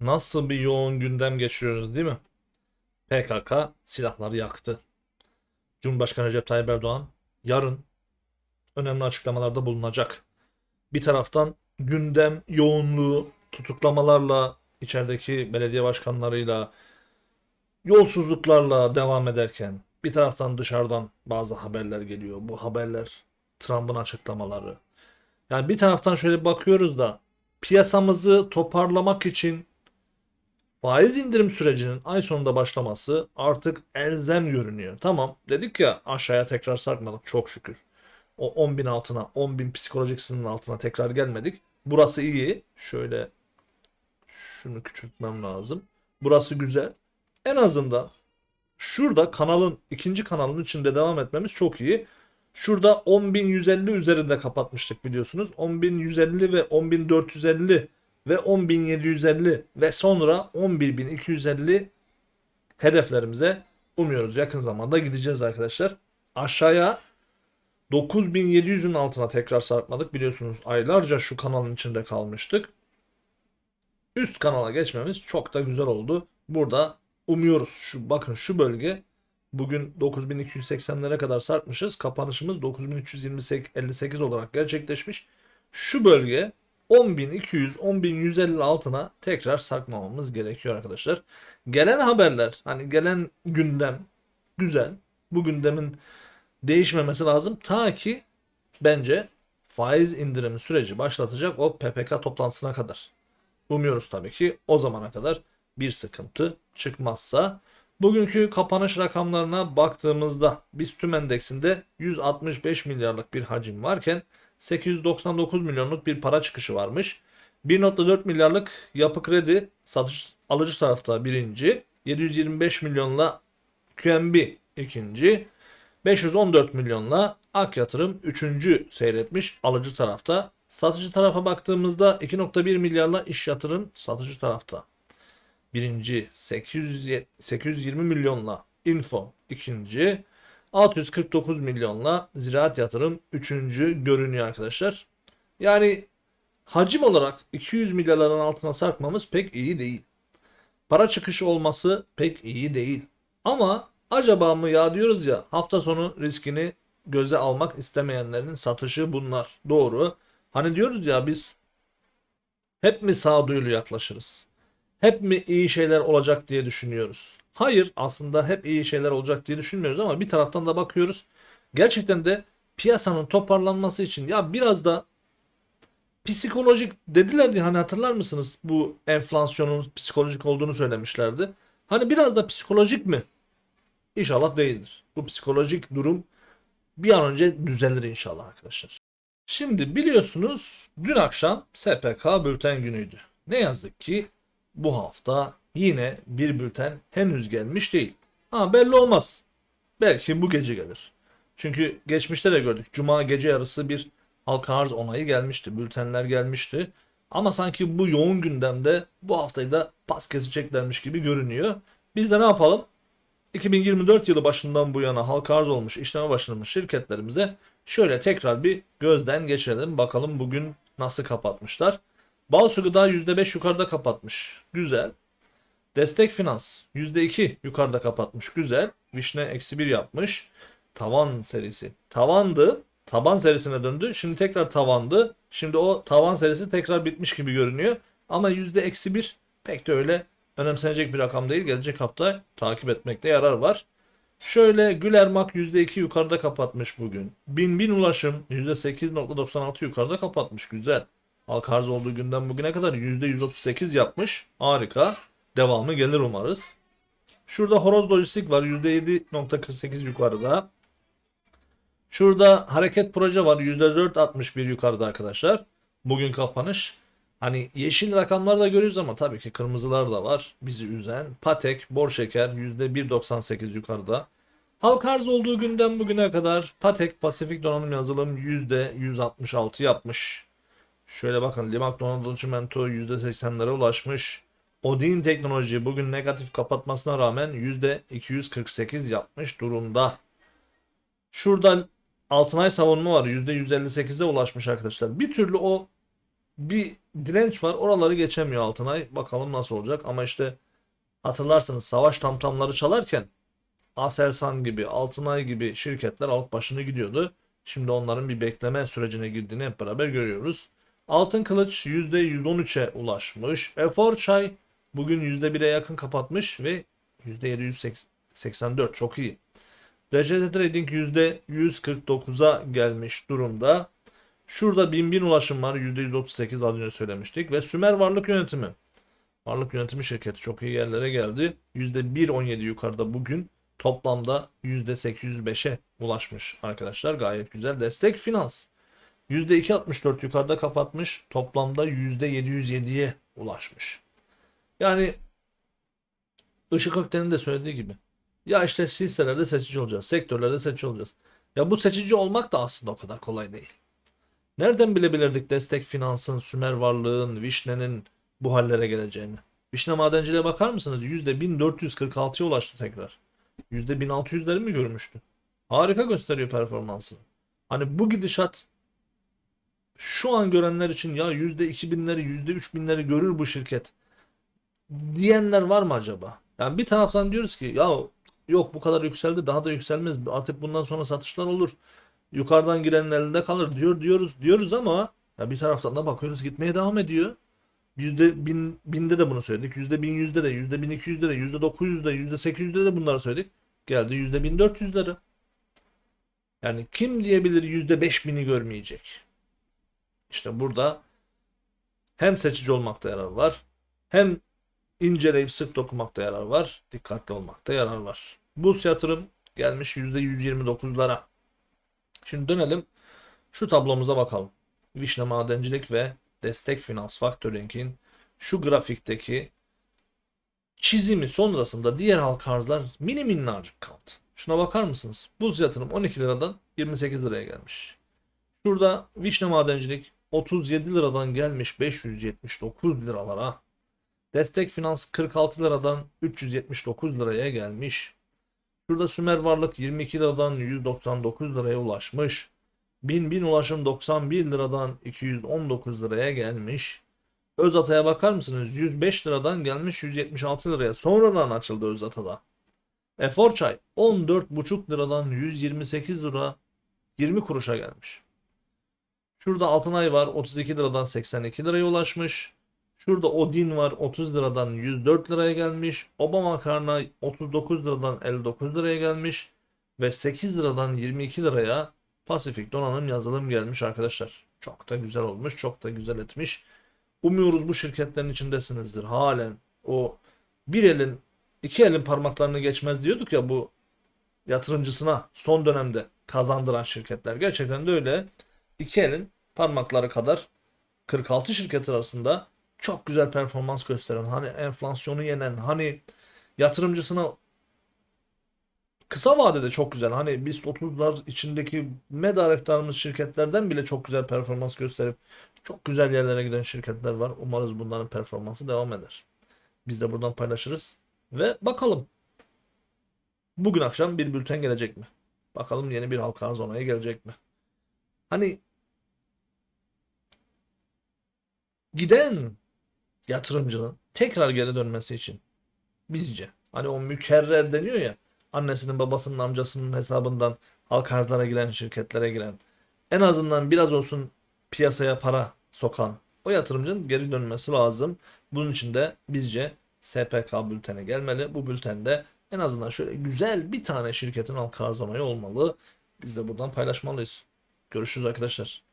Nasıl bir yoğun gündem geçiriyoruz değil mi? PKK silahları yaktı. Cumhurbaşkanı Recep Tayyip Erdoğan yarın önemli açıklamalarda bulunacak. Bir taraftan gündem yoğunluğu tutuklamalarla içerideki belediye başkanlarıyla yolsuzluklarla devam ederken bir taraftan dışarıdan bazı haberler geliyor. Bu haberler Trump'ın açıklamaları. Yani bir taraftan şöyle bakıyoruz da piyasamızı toparlamak için faiz indirim sürecinin ay sonunda başlaması artık elzem görünüyor. Tamam dedik ya aşağıya tekrar sarkmadık çok şükür. O 10 bin altına 10 bin psikolojik sınırın altına tekrar gelmedik. Burası iyi. Şöyle şunu küçültmem lazım. Burası güzel. En azından şurada kanalın ikinci kanalın içinde devam etmemiz çok iyi. Şurada 10.150 üzerinde kapatmıştık biliyorsunuz. 10.150 ve 10.450 ve 10.750 ve sonra 11.250 hedeflerimize umuyoruz. Yakın zamanda gideceğiz arkadaşlar. Aşağıya 9700'ün altına tekrar sarkmadık. Biliyorsunuz aylarca şu kanalın içinde kalmıştık. Üst kanala geçmemiz çok da güzel oldu. Burada umuyoruz. Şu bakın şu bölge bugün 9280'lere kadar sarkmışız. Kapanışımız 9358 olarak gerçekleşmiş. Şu bölge 10.200 10.150 altına tekrar sarkmamamız gerekiyor arkadaşlar. Gelen haberler hani gelen gündem güzel. Bu gündemin değişmemesi lazım. Ta ki bence faiz indirimi süreci başlatacak o PPK toplantısına kadar. Umuyoruz tabii ki o zamana kadar bir sıkıntı çıkmazsa. Bugünkü kapanış rakamlarına baktığımızda biz tüm endeksinde 165 milyarlık bir hacim varken 899 milyonluk bir para çıkışı varmış. 1.4 milyarlık yapı kredi satış alıcı tarafta birinci. 725 milyonla QNB ikinci. 514 milyonla Ak Yatırım 3. seyretmiş alıcı tarafta. Satıcı tarafa baktığımızda 2.1 milyarla iş yatırım satıcı tarafta. Birinci 800, 820 milyonla Info ikinci. 649 milyonla ziraat yatırım 3. görünüyor arkadaşlar. Yani hacim olarak 200 milyarların altına sarkmamız pek iyi değil. Para çıkışı olması pek iyi değil. Ama acaba mı ya diyoruz ya hafta sonu riskini göze almak istemeyenlerin satışı bunlar. Doğru. Hani diyoruz ya biz hep mi sağduyulu yaklaşırız? Hep mi iyi şeyler olacak diye düşünüyoruz? Hayır aslında hep iyi şeyler olacak diye düşünmüyoruz ama bir taraftan da bakıyoruz. Gerçekten de piyasanın toparlanması için ya biraz da psikolojik dediler diye hani hatırlar mısınız? Bu enflasyonun psikolojik olduğunu söylemişlerdi. Hani biraz da psikolojik mi? İnşallah değildir. Bu psikolojik durum bir an önce düzelir inşallah arkadaşlar. Şimdi biliyorsunuz dün akşam SPK bülten günüydü. Ne yazık ki bu hafta yine bir bülten henüz gelmiş değil. Ha belli olmaz. Belki bu gece gelir. Çünkü geçmişte de gördük. Cuma gece yarısı bir halka arz onayı gelmişti. Bültenler gelmişti. Ama sanki bu yoğun gündemde bu haftayı da pas keseceklermiş gibi görünüyor. Biz de ne yapalım? 2024 yılı başından bu yana halka arz olmuş, işleme başlamış şirketlerimize şöyle tekrar bir gözden geçirelim. Bakalım bugün nasıl kapatmışlar. Balsu Gıda %5 yukarıda kapatmış. Güzel. Destek Finans %2 yukarıda kapatmış. Güzel. Vişne eksi 1 yapmış. Tavan serisi. Tavandı. Taban serisine döndü. Şimdi tekrar tavandı. Şimdi o tavan serisi tekrar bitmiş gibi görünüyor. Ama yüzde eksi 1 pek de öyle önemsenecek bir rakam değil. Gelecek hafta takip etmekte yarar var. Şöyle Gülermak %2 yukarıda kapatmış bugün. Bin bin ulaşım %8.96 yukarıda kapatmış. Güzel. Halka arz olduğu günden bugüne kadar %138 yapmış. Harika. Devamı gelir umarız. Şurada Horoz Lojistik var %7.48 yukarıda. Şurada Hareket Proje var %4.61 yukarıda arkadaşlar. Bugün kapanış. Hani yeşil rakamlar da görüyoruz ama tabii ki kırmızılar da var bizi üzen. Patek, Bor Şeker %1.98 yukarıda. Halka arz olduğu günden bugüne kadar Patek Pasifik Donanım Yazılım %166 yapmış. Şöyle bakın Limak Donanım Çimento %80'lere ulaşmış. Odin Teknoloji bugün negatif kapatmasına rağmen %248 yapmış durumda. Şurada Altınay savunma var. %158'e ulaşmış arkadaşlar. Bir türlü o bir direnç var. Oraları geçemiyor Altınay. Bakalım nasıl olacak. Ama işte hatırlarsınız savaş tamtamları çalarken Aselsan gibi, Altınay gibi şirketler alıp başını gidiyordu. Şimdi onların bir bekleme sürecine girdiğini hep beraber görüyoruz. Altın Kılıç %113'e ulaşmış. Efor Çay bugün %1'e yakın kapatmış ve %784 çok iyi. DCT Trading %149'a gelmiş durumda. Şurada 1000 ulaşım var. %138 az önce söylemiştik. Ve Sümer Varlık Yönetimi. Varlık Yönetimi şirketi çok iyi yerlere geldi. %1.17 yukarıda bugün. Toplamda %805'e ulaşmış arkadaşlar. Gayet güzel. Destek Finans. %2.64 yukarıda kapatmış. Toplamda %707'ye ulaşmış. Yani Işık Ökten'in de söylediği gibi. Ya işte hisselerde seçici olacağız. Sektörlerde seçici olacağız. Ya bu seçici olmak da aslında o kadar kolay değil. Nereden bilebilirdik destek finansın, Sümer varlığın, Vişne'nin bu hallere geleceğini? Vişne madenciliğe bakar mısınız? %1446'ya ulaştı tekrar. %1600'leri mi görmüştü? Harika gösteriyor performansını. Hani bu gidişat şu an görenler için ya %2000'leri, %3000'leri görür bu şirket diyenler var mı acaba? Yani bir taraftan diyoruz ki ya yok bu kadar yükseldi daha da yükselmez artık bundan sonra satışlar olur. Yukarıdan girenin elinde kalır diyor diyoruz diyoruz ama ya bir taraftan da bakıyoruz gitmeye devam ediyor. Yüzde bin, binde de bunu söyledik. Yüzde bin yüzde de, yüzde bin iki yüzde de, yüzde dokuz yüzde, yüzde sekiz yüzde de bunları söyledik. Geldi yüzde bin dört yüzlere. Yani kim diyebilir yüzde beş bini görmeyecek? İşte burada hem seçici olmakta yarar var. Hem inceleyip sık dokumakta yarar var. Dikkatli olmakta yarar var. Bus yatırım gelmiş %129'lara. Şimdi dönelim şu tablomuza bakalım. Vişne Madencilik ve Destek Finans Factoring'in şu grafikteki çizimi sonrasında diğer halka arzlar mini minnacık kaldı. Şuna bakar mısınız? Buz yatırım 12 liradan 28 liraya gelmiş. Şurada Vişne Madencilik 37 liradan gelmiş 579 liralara. Destek Finans 46 liradan 379 liraya gelmiş. Şurada Sümer Varlık 22 liradan 199 liraya ulaşmış. Bin bin ulaşım 91 liradan 219 liraya gelmiş. Özata'ya bakar mısınız? 105 liradan gelmiş 176 liraya. Sonradan açıldı Özata'da. Efor Çay 14,5 liradan 128 lira 20 kuruşa gelmiş. Şurada Altınay var 32 liradan 82 liraya ulaşmış. Şurada Odin var 30 liradan 104 liraya gelmiş. Obama makarna 39 liradan 59 liraya gelmiş. Ve 8 liradan 22 liraya Pasifik donanım yazılım gelmiş arkadaşlar. Çok da güzel olmuş. Çok da güzel etmiş. Umuyoruz bu şirketlerin içindesinizdir. Halen o bir elin iki elin parmaklarını geçmez diyorduk ya bu yatırımcısına son dönemde kazandıran şirketler. Gerçekten de öyle. İki elin parmakları kadar 46 şirket arasında çok güzel performans gösteren, hani enflasyonu yenen, hani yatırımcısına kısa vadede çok güzel. Hani BIST 30'lar içindeki medar iftarımız şirketlerden bile çok güzel performans gösterip çok güzel yerlere giden şirketler var. Umarız bunların performansı devam eder. Biz de buradan paylaşırız. Ve bakalım. Bugün akşam bir bülten gelecek mi? Bakalım yeni bir halka arz onaya gelecek mi? Hani giden yatırımcının tekrar geri dönmesi için bizce hani o mükerrer deniyor ya annesinin babasının amcasının hesabından halka arzlara giren şirketlere giren en azından biraz olsun piyasaya para sokan o yatırımcının geri dönmesi lazım. Bunun için de bizce SPK bültene gelmeli. Bu bültende en azından şöyle güzel bir tane şirketin halka arz olmalı. Biz de buradan paylaşmalıyız. Görüşürüz arkadaşlar.